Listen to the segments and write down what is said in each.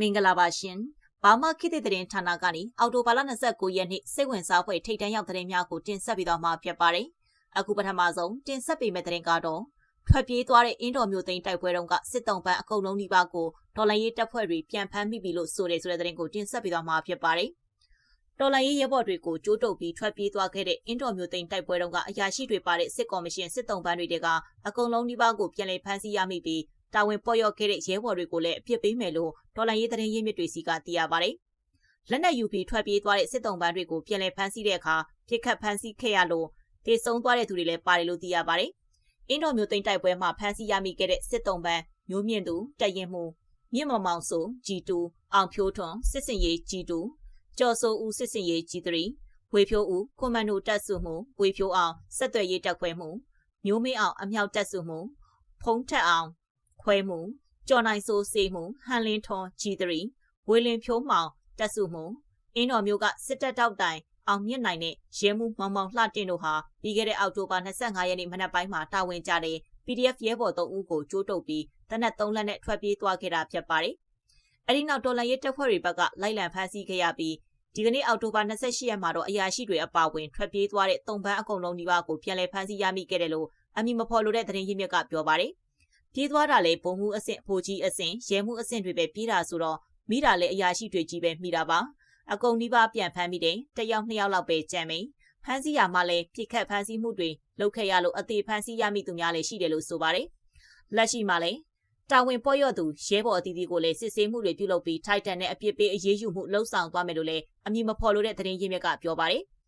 မင်္ဂလာပါရှင်။ဘာမခေတ်သစ်သတင်းဌာနကနေအော်တိုဘာလ29ရက်နေ့စိတ်ဝင်စားဖွယ်ထိတ်တန့်ရောက်သတင်းများကိုတင်ဆက်ပေးသွားမှာဖြစ်ပါတယ်။အခုပထမဆုံးတင်ဆက်ပေးမယ့်သတင်းကတော့ထွက်ပြေးသွားတဲ့အင်းတော်မျိုးသိန်းတိုက်ပွဲတုန်းကစစ်တုံးပန်းအကုန်လုံးဒီပါကိုဒေါ်လာရေးတပ်ဖွဲ့တွေပြန်ဖမ်းမိပြီလို့ဆိုတယ်ဆိုတဲ့သတင်းကိုတင်ဆက်ပေးသွားမှာဖြစ်ပါတယ်။တော်လိုင်းရေးရဲဘော်တွေကိုကြိုးတုပ်ပြီးထွက်ပြေးသွားခဲ့တဲ့အင်းတော်မျိုးသိန်းတိုက်ပွဲတုန်းကအရာရှိတွေပါတဲ့စစ်ကော်မရှင်စစ်တုံးပန်းတွေကအကုန်လုံးဒီပါကိုပြန်လည်ဖမ်းဆီးရမိပြီး တာဝန်ပေါ်ရောက်ခဲ့တဲ့ရဲဘော်တွေကိုလည်းအပြစ်ပေးမယ်လို့ဒေါ်လာရေးသတင်းရင်းမြစ်တွေစီကသိရပါတယ်။လက်နက်ယူပြီးထွက်ပြေးသွားတဲ့စစ်တုံးပန်းတွေကိုပြန်လည်ဖမ်းဆီးတဲ့အခါပြစ်ခတ်ဖမ်းဆီးခဲ့ရလို့တေဆုံးသွားတဲ့သူတွေလည်းပါတယ်လို့သိရပါတယ်။အင်းတော်မျိုးသိန်းတိုက်ပွဲမှာဖမ်းဆီးရမိခဲ့တဲ့စစ်တုံးပန်းမျိုးမြင့်သူတက်ရင်မှုမြင့်မောင်မောင်ဆို G2 အောင်ဖြိုးထွန်းစစ်စင်ရေး G2 ကျော်စိုးဦးစစ်စင်ရေး G3 ဝေဖြိုးဦးကွန်မန်ဒိုတက်စုမှုဝေဖြိုးအောင်ဆက်သွယ်ရေးတက်ခွဲမှုမျိုးမင်းအောင်အမြောက်တက်စုမှုဖုံးထက်အောင် ခွဲမှုကျော်နိုင်စိုးစေးမှုဟန်လင်းထွန် G3 ဝေလင်ဖြိုးမောင်တက်စုမှုအင်းတော်မျိုးကစစ်တပ်တောက်တိုင်အောင်မြင့်နိုင်တဲ့ရဲမှုမောင်မောင်လှတင်တို့ဟာပြီးခဲ့တဲ့အောက်တိုဘာ25ရက်နေ့မနက်ပိုင်းမှာတာဝန်ကျတဲ့ PDF ရဲဘော်3ဦးကိုကြိုးတုပ်ပြီးတနက်3လက်နဲ့ထွက်ပြေးသွားခဲ့တာဖြစ်ပါတယ်။အဲဒီနောက်တော်လန်ရဲတပ်ဖွဲ့တွေဘက်ကလိုက်လံဖမ်းဆီးခဲ့ရပြီးဒီကနေ့အောက်တိုဘာ28ရက်မှာတော့အရာရှိတွေအပါအဝင်ထွက်ပြေးသွားတဲ့တုံပန်းအကုန်လုံးဒီပါကိုပြန်လည်ဖမ်းဆီးရမိခဲ့တယ်လို့အမည်မဖော်လိုတဲ့သတင်းရင်းမြစ်ကပြောပါတယ်။ ပြေးသွားတာလေပုံမှုအဆင့်ဖိုကြီးအဆင့်ရဲမှုအဆင့်တွေပဲပြေးတာဆိုတော့မိတာလေအရာရှိတွေကြီးပဲမိတာပါအကုန်ဒီပါပြန်ဖမ်းမိတယ်တယောက်နှစ်ယောက်လောက်ပဲကြံမိဖမ်းဆီးရမှလည်းပြစ်ခတ်ဖမ်းဆီးမှုတွေလုပ်ခဲ့ရလို့အသေးဖမ်းဆီးရမိသူများလည်းရှိတယ်လို့ဆိုပါတယ်လက်ရှိမှာလည်းတာဝန်ပေါ်ရော့သူရဲဘော်အသီးသီးကိုလည်းစစ်ဆေးမှုတွေပြုလုပ်ပြီးထိုက်တန်တဲ့အပြစ်ပေးအရေးယူမှုလှုံ့ဆော်သွားမယ်လို့လည်းအမည်မဖော်လိုတဲ့သတင်းရင်းမြစ်ကပြောပါတယ်။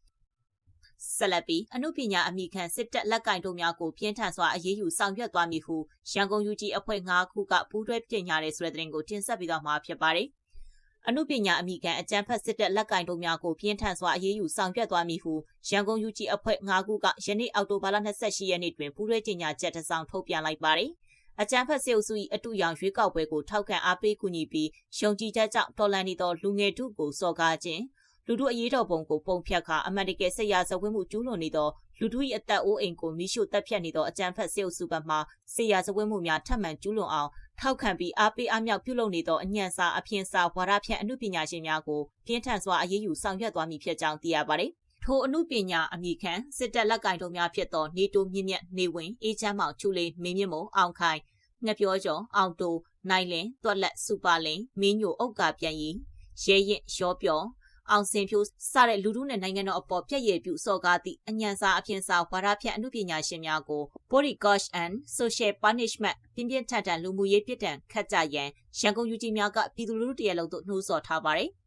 ဆက်လက်ပြီးအမှုပညာအမိခံစစ်တပ်လက်ကင်တို့များကိုပြင်းထန်စွာအရေးယူဆောင်ရွက်သွားမည်ဟုရန်ကုန်ယူကြီးအဖွဲ့၅ခုကပူးတွဲပြင်ညာတဲ့ဆိုတဲ့သတင်းကိုတင်ဆက်ပြီးတော့မှာဖြစ်ပါတယ်။အမှုပညာအမိခံအကြံဖက်စစ်တပ်လက်ကင်တို့များကိုပြင်းထန်စွာအရေးယူဆောင်ရွက်သွားမည်ဟုရန်ကုန်ယူကြီးအဖွဲ့၅ခုကယနေ့အောက်တိုဘာလ28ရက်နေ့တွင်ပူးတွဲပြင်ညာချက်တစ်စောင်ထုတ်ပြန်လိုက်ပါတယ်။အကြံဖက်စေအုပ်စု၏အတူရောင်ရွေးကောက်ပွဲကိုထောက်ခံအားပေးကူညီပြီးရှုံကြည်ချက်ကြောင့်တော်လန်နေသောလူငယ်ထုကိုစော်ကားခြင်း လူထုအရေးတော်ပုံကိုပုံဖြတ်ခါအမှန်တကယ်ဆက်ရဇဝင်းမှုကျူးလွန်နေသောလူထု၏အသက်အိုးအိမ်ကိုမိရှုတပ်ဖြတ်နေသောအကြမ်းဖက်စေအုပ်စုဘက်မှဆက်ရဇဝင်းမှုများထပ်မံကျူးလွန်အောင်ထောက်ခံပြီးအားပေးအားမြောက်ပြုလုပ်နေသောအညံစာအဖြစ်စာဝါဒဖြန့်အမှုပညာရှင်များကိုပြင်းထန်စွာအရေးယူဆောင်ရွက်သွားမည်ဖြစ်ကြောင်းသိရပါတယ်။ထိုအမှုပညာအမိခံစစ်တပ်လက်ကင်တို့များဖြစ်သောနေတိုမြင့်မြတ်နေဝင်အေးချမ်းမောင်ချူလေးမင်းမြင့်မုံအောင်ခိုင်ငှက်ပြောကျော်အောင်တိုနိုင်လင်တွက်လက်စူပါလင်မင်းညိုအုတ်ကာပြန်ရီရဲရင်ရောပြော အောင်စင်ဖြိုးစတဲ့လူထုနဲ့နိုင်ငံတော်အပေါ်ပြည့်ရည်ပြုစော်ကားသည့်အညံစာအဖြစ်စာဝါဒဖြန့်အမှုပညာရှင်များကို body gosh and social punishment ပြင်းပြင်းထန်ထန်လူမှုရေးပြစ်ဒဏ်ခတ်ကြရန်ရန်ကုန်ယူကြီးများကပြည်သူလူထုတရက်လုံးသို့နှိုးဆော်ထားပါတယ်။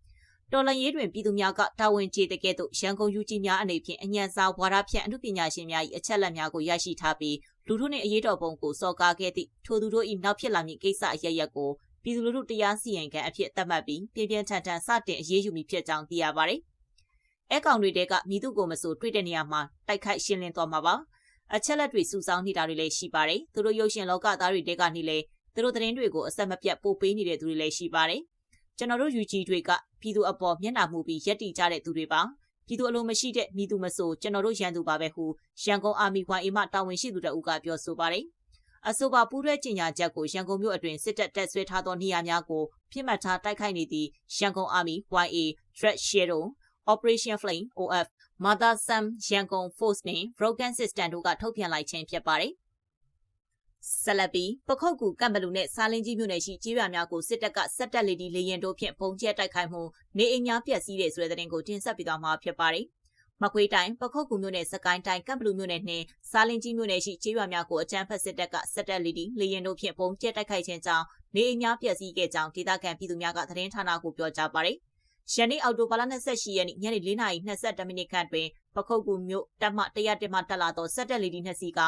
တော်လန်ရေးတွင်ပြည်သူများကတာဝန်ကျေတဲ့ကဲ့သို့ရန်ကုန်ယူကြီးများအနေဖြင့်အညံစာဝါဒဖြန့်အမှုပညာရှင်များ၏အချက်အလက်များကိုရရှိထားပြီးလူထုနှင့်အရေးတော်ပုံကိုစော်ကားခဲ့သည့်ထိုသူတို့၏နောက်ဖြစ်လာမည့်ကိစ္စအရရက်ကို ပြည်သူလူထုတရားစီရင်ခံအဖြစ်သတ်မှတ်ပြီးပြင်းပြင်းထန်ထန်စတင်အရေးယူမိဖြစ်ကြောင်းသိရပါတယ်။အဲကောင်တွေတဲကမိသူကိုမဆိုတွေ့တဲ့နေရာမှာတိုက်ခိုက်ရှင်းလင်းသွားမှာပါ။အချက်လက်တွေစုဆောင်းနေတာတွေလည်းရှိပါတယ်။သူတို့ရုပ်ရှင်လောကသားတွေတဲကနေလည်းသူတို့သတင်းတွေကိုအဆက်မပြတ်ပို့ပေးနေတဲ့သူတွေလည်းရှိပါတယ်။ကျွန်တော်တို့ UG တွေကပြည်သူအပေါ်မျက်နှာမှုပြီးရက်တီကြတဲ့သူတွေပါ။ပြည်သူအလိုမရှိတဲ့မိသူမဆိုကျွန်တော်တို့ရန်သူပါပဲဟုရန်ကုန်အာမီဝိုင်အမတာဝန်ရှိသူတအုပ်ကပြောဆိုပါတယ်။ အဆိုပါပူးတွဲကြေညာချက်ကိုရန်ကုန်မြို့အတွင်းစစ်တပ်တပ်ဆွဲထားသောနေရာများကိုပြစ်မှတ်ထားတိုက်ခိုက်နေသည့်ရန်ကုန် Army YA Red Shadow Operation Flame OF Mother Sam ရန်ကုန် Force နှင့် Broken System တို့ကထုတ်ပြန်လိုက်ခြင်းဖြစ်ပါတယ်။ဆလပီပခုတ်ကူကံပလူနဲ့စားလင်းကြီးမြို့နယ်ရှိကြေးရွာများကိုစစ်တပ်ကစက်တက်လေဒီလေရင်တို့ဖြင့်ပုံကျဲတိုက်ခိုက်မှုနေအိမ်များပျက်စီးတဲ့ဆိုတဲ့တဲ့တင်ကိုတင်ဆက်ပေးသွားမှာဖြစ်ပါတယ်။ မကွေးတိုင်းပခုတ်ကူမြို့နယ်စကိုင်းတိုင်းကပ်ဘလူမြို့နယ်နှင့်စားလင်းကြီးမြို့နယ်ရှိကျေးရွာများကိုအကြမ်းဖက်စစ်တပ်ကစက်တက်လီဒီလေရင်တို့ဖြင့်ပုံကျဲတိုက်ခိုက်ခြင်းကြောင့်နေအိမ်များပျက်စီးခဲ့ကြောင်းဒေသခံပြည်သူများကသတင်းဌာနကိုပြောကြားပါတယ်။ယနေ့အောက်တိုဘာလ28ရက်နေ့ညနေ4:22မိနစ်ခန့်တွင်ပခုတ်ကူမြို့တပ်မ101မှတက်လာသောစက်တက်လီဒီနှစ်စီးက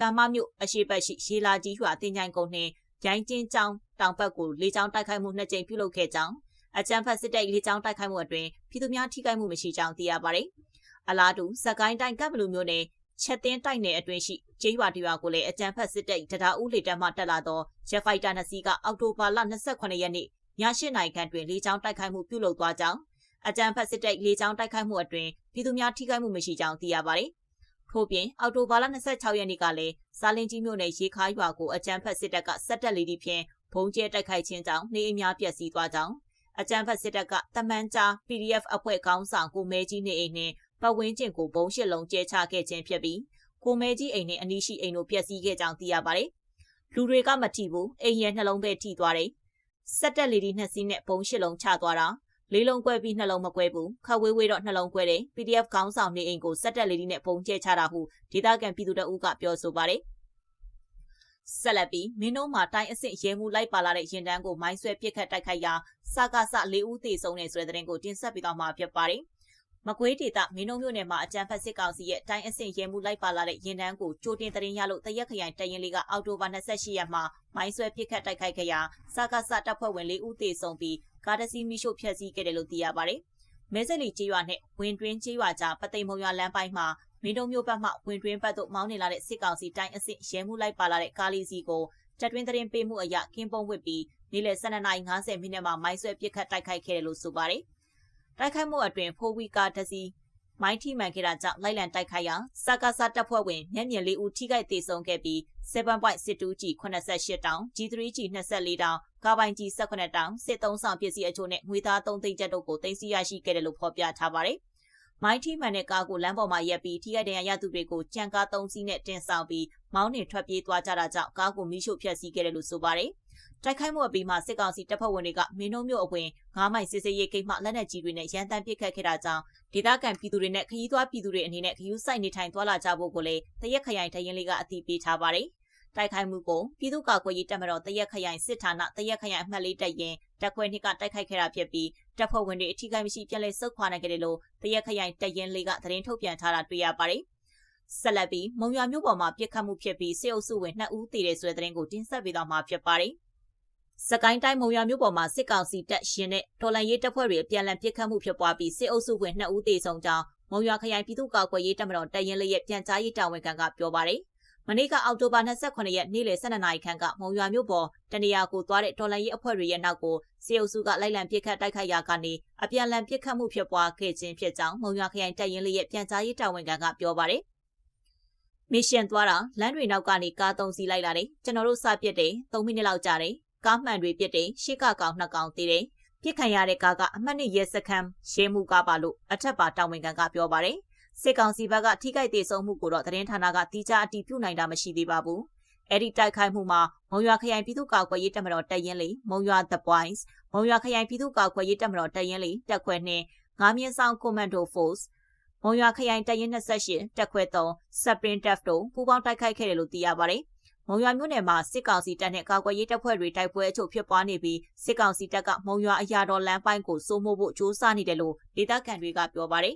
ကမ္မမြို့အရှိပတ်ရှိရေလာကြီးရွာတင်ချိုင်ကုန်းနှင့်ဂျိုင်းကျင်းကျောင်းတောင်ဘက်ကိုလေကြောင်းတိုက်ခိုက်မှုနှစ်ကြိမ်ပြုလုပ်ခဲ့ကြောင်းအကြမ်းဖက်စစ်တပ်လေကြောင်းတိုက်ခိုက်မှုအတွင်ပြည်သူများထိခိုက်မှုမရှိကြောင်းသိရပါတယ်။ အလားတူစကိုင်းတိုင်းကပ်ဘလူမျိုးနယ်ချက်တင်းတိုက်နယ်အတွင်းရှိကျေးရွာတရွာကိုလည်းအကြမ်းဖက်စစ်တပ်တရားဦးလေတပ်မှတက်လာသောဂျက်ဖိုက်တာနှစ်စီးကအောက်တိုဘာလ28ရက်နေ့ည8နာရီခန့်တွင်လေကြောင်းတိုက်ခိုက်မှုပြုလုပ်သွားကြောင်းအကြမ်းဖက်စစ်တပ်လေကြောင်းတိုက်ခိုက်မှုအတွင်ပြည်သူများထိခိုက်မှုမရှိကြောင်းသိရပါတယ်။ထို့ပြင်အောက်တိုဘာလ26ရက်နေ့ကလည်းစာလင်းကြီးမြို့နယ်ရေခါရွာကိုအကြမ်းဖက်စစ်တပ်ကစက်တက်လေဒီဖြင့်ဘုံကျဲတိုက်ခိုက်ခြင်းကြောင့်နေအိမ်များပျက်စီးသွားကြောင်းအကြမ်းဖက်စစ်တပ်ကတမန်ကြား PDF အဖွဲ့ခေါင်းဆောင်ကိုမဲကြီးနေအိမ်နဲ့ ပတ်ဝန်းကျင်ကိုဘုံရှစ်လုံးကျဲချခဲ့ခြင်းဖြစ်ပြီးကိုမဲကြီးအိမ်နဲ့အနီးရှိအိမ်တို့ပျက်စီးခဲ့ကြောင်းသိရပါတယ်။လူတွေကမထိဘူးအိမ်ရဲ့နှလုံးပဲထိသွားတယ်။စက်တက်လီဒီနှစ်စီးနဲ့ဘုံရှစ်လုံးချသွားတာလေးလုံးကွဲပြီးနှလုံးမကွဲဘူးခက်ဝေးဝေးတော့နှလုံးကွဲတယ် PDF ခေါင်းဆောင်နေအိမ်ကိုစက်တက်လေးဒီနဲ့ပုံကျဲချတာဟုဒေသခံပြည်သူတအုပ်ကပြောဆိုပါတယ်ဆက်လက်ပြီးမင်းတို့မှာတိုင်းအဆင့်ရဲမှုလိုက်ပါလာတဲ့ရင်တန်းကိုမိုင်းဆွဲပစ်ခတ်တိုက်ခိုက်ရာစကားစ၄ဦးသေဆုံးနေဆိုတဲ့တဲ့ရင်ကိုတင်ဆက်ပေးသွားမှာဖြစ်ပါတယ် မကွေးဒေသမင်းတို့မြို့နယ်မှာအကြမ်းဖက်စစ်ကောင်စီရဲ့တိုင်းအဆင့်ရဲမှုလိုက်ပါလာတဲ့ရင်တန်းကိုကြိုတင်တရင်ရလို့တရက်ခရိုင်တရင်လေးကအောက်တိုဘာ28ရက်မှာမိုင်းဆွဲပစ်ခတ်တိုက်ခိုက်ခဲ့ရာစကားစတပ်ဖွဲ့ဝင်၄ဦးသေဆုံးပြီးကားတစ်စီးမိရှို့ဖျက်ဆီးခဲ့တယ်လို့သိရပါတယ်။မဲစက်လီကျေးရွာနဲ့ဝင်တွင်းကျေးရွာကြားပသိမ်မုံရွာလမ်းပိုင်းမှာမင်းတို့မျိုးဘက်မှဝင်တွင်းဘက်သို့မောင်းနေလာတဲ့စစ်ကောင်စီတိုင်းအစစ်ရဲမှုလိုက်ပါလာတဲ့ကားလေးစီးကိုတက်တွင်းသတင်းပေးမှုအရကင်းပုံးဝစ်ပြီးနေ့လယ်12:50မိနစ်မှာမိုင်းဆွဲပစ်ခတ်တိုက်ခိုက်ခဲ့တယ်လို့ဆိုပါတယ်။ တိုက်ခိုက်မှုအတွင်းဖိုးဝီကားတစ်စီးမိုင်းထိမှန်ခဲ့တာကြောင့်လိုက်လံတိုက်ခိုက်ရာစကားစတပ်ဖွဲ့ဝင်မျက်မြင်လေးဦးထိခိုက်ဒေဆုံးခဲ့ပြီး7.62 G 88တောင် G3 G 24တောင်ကားပိုင် G 18တောင်စစ်သုံးဆောင်ပစ္စည်းအချို့နဲ့ငွေသား3သိန်းကျပ်တို့ကိုတင်စီရရှိခဲ့တယ်လို့ဖော်ပြထားပါတယ်။မိုင်းထိမှန်တဲ့ကားကိုလမ်းပေါ်မှာရပ်ပြီးထိခိုက်ဒဏ်ရာရသူတွေကိုကြံကား3စီးနဲ့တင်ဆောင်ပြီးမောင်းနှင်ထွက်ပြေးသွားကြတာကြောင့်ကားကိုမိရှို့ဖျက်ဆီးခဲ့တယ်လို့ဆိုပါတယ်။ တိုက်ခိုက်မှုအပြီးမှာစစ်ကောင်စီတပ်ဖွဲ့ဝင်တွေကမင်းတို့မျိုးအဝင်ငားမိုင်စစ်စေးရေးကိမှလက်နက်ကြီးတွေနဲ့ရန်တမ်းပစ်ခတ်ခဲ့တာကြောင့်ဒေသခံပြည်သူတွေနဲ့ခရီးသွားပြည်သူတွေအနေနဲ့ခရီးဆိုင်နေထိုင်သွားလာကြဖို့ကိုလည်းတရက်ခရိုင်တရင်လေးကအသိပေးထားပါတယ်။တိုက်ခိုက်မှုကိုပြည်သူ့ကာကွယ်ရေးတပ်မတော်တရက်ခရိုင်စစ်ဌာနတရက်ခရိုင်အမှတ်လေးတပ်ရင်တပ်ခွဲနှစ်ကတိုက်ခိုက်ခဲ့တာဖြစ်ပြီးတပ်ဖွဲ့ဝင်တွေအထူးကိမရှိပြန်လည်ဆုတ်ခွာနိုင်ခဲ့တယ်လို့တရက်ခရိုင်တပ်ရင်လေးကသတင်းထုတ်ပြန်ထားတာတွေ့ရပါတယ်။ဆက်လက်ပြီးမုံရွာမြို့ပေါ်မှာပြစ်ခတ်မှုဖြစ်ပြီးစစ်အုပ်စုဝင်2ဦးသေတဲ့ဆိုတဲ့သတင်းကိုတင်ဆက်ပေးသွားမှာဖြစ်ပါတယ်။ စကိုင်းတိုင်းမုံရမြို့ပေါ်မှာစစ်ကောင်စီတပ်ရှင်နဲ့တော်လန်ရေးတပ်ဖွဲ့တွေအပြန်အလှန်ပစ်ခတ်မှုဖြစ်ပွားပြီးစစ်အုပ်စုဝင်2ဦးသေဆုံးကြောင်းမုံရခရိုင်ပြည်သူ့ကာကွယ်ရေးတပ်မတော်တရင်လေးရဲ့ပြန်ကြားရေးတာဝန်ခံကပြောပါတယ်။မနေ့ကအောက်တိုဘာ28ရက်နေ့လယ်12နာရီခန့်ကမုံရွာမြို့ပေါ်တနေရာကိုသွားတဲ့တော်လန်ရေးအဖွဲ့တွေရဲ့နောက်ကိုစေအုပ်စုကလိုက်လံပစ်ခတ်တိုက်ခိုက်ရာကနေအပြန်အလှန်ပစ်ခတ်မှုဖြစ်ပွားခဲ့ခြင်းဖြစ်ကြောင်းမုံရွာခရိုင်တရင်လေးရဲ့ပြန်ကြားရေးတာဝန်ခံကပြောပါတယ်။မစ်ရှင်သွားတာလမ်းတွေနောက်ကနေကားသုံးစီးလိုက်လာတယ်။ကျွန်တော်တို့စပစ်တယ်3မိနစ်လောက်ကြာတယ် ကားမှန်တွေပြစ်တယ်ရှေ့ကကောင်နှစ်ကောင်သေးတယ်ပြစ်ခံရတဲ့ကားကအမှတ်နှစ်ရဲစခန်းရဲမှုကားပါလို့အထက်ပါတာဝန်ခံကပြောပါတယ်စစ်ကောင်စီဘက်ကထိခိုက်သေးဆုံးမှုကိုတော့သတင်းဌာနကတီးခြားအတည်ပြုနိုင်တာမရှိသေးပါဘူးအဲ့ဒီတိုက်ခိုက်မှုမှာမုံရွာခရိုင်ပြည်သူ့ကာကွယ်ရေးတပ်မတော်တပ်ရင်းလေးမုံရွာ The Boys မုံရွာခရိုင်ပြည်သူ့ကာကွယ်ရေးတပ်မတော်တပ်ရင်းလေးတပ်ခွဲနှင့်ငါးမြင့်ဆောင် Commando Force မုံရွာခရိုင်တပ်ရင်း28တပ်ခွဲ3 Supreme Staff တို့ပူးပေါင်းတိုက်ခိုက်ခဲ့တယ်လို့သိရပါတယ်။ မုံရွာမြို့နယ်မှာစစ်ကောင်စီတပ်နဲ့ကာကွယ်ရေးတပ်ဖွဲ့တွေတိုက်ပွဲအချို့ဖြစ်ပွားနေပြီးစစ်ကောင်စီတပ်ကမုံရွာအရာတော်လမ်းပိုင်းကိုစိုးမိုးဖို့စ조사နေတယ်လို့ဒေသခံတွေကပြောပါတယ်